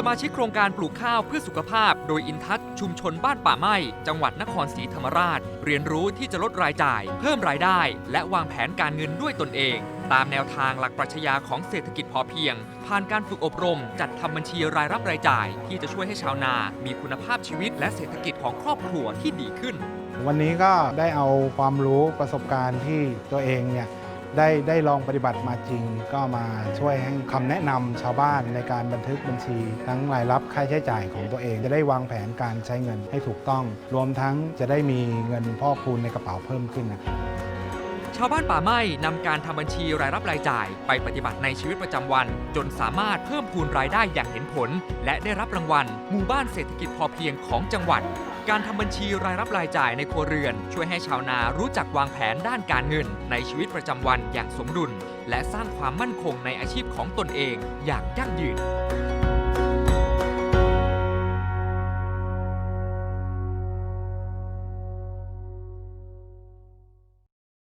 สมาชิกโครงการปลูกข้าวเพื่อสุขภาพ โดยอินทัศชุมชนบ้านป่าไม้จังหวัดนครศรีธรรมราช เรียนรู้ที่จะลดรายจ่าย เพิ่มรายได้ และวางแผนการเงินด้วยตนเอง ตามแนวทางหลักปรัชญาของเศรษฐกิจพอเพียง ผ่านการฝึกอบรม จัดทำบัญชีรายรับรายจ่าย ที่จะช่วยให้ชาวนา มีคุณภาพชีวิต และเศรษฐกิจของครอบครัวที่ดีขึ้น วันนี้ก็ได้เอาความรู้ประสบการณ์ที่ตัวเองเนี่ย ได้ได้ลองปฏิบัติมาจริง ก็มาช่วยให้คำแนะนำชาวบ้านในการบันทึกบัญชี ทั้งรายรับค่าใช้จ่ายของตัวเอง จะได้วางแผนการใช้เงินให้ถูกต้อง รวมทั้งจะได้มีเงินพอกพูณในกระเป๋าเพิ่มขึ้นนะครับ ชาวบ้านป่าไม้นำการทำบัญชีรายรับรายจ่าย ไปปฏิบัติในชีวิตประจำวัน จนสามารถเพิ่มพูนรายได้อย่างเห็นผล และได้รับรางวัลหมู่บ้านเศรษฐกิจพอเพียงของจังหวัด การทำบัญชีรายรับรายจ่ายในครัวเรือน ช่วยให้ชาวนารู้จักวางแผนด้านการเงิน ในชีวิตประจำวันอย่างสมดุล และสร้างความมั่นคงในอาชีพของตนเองอย่างยั่งยืน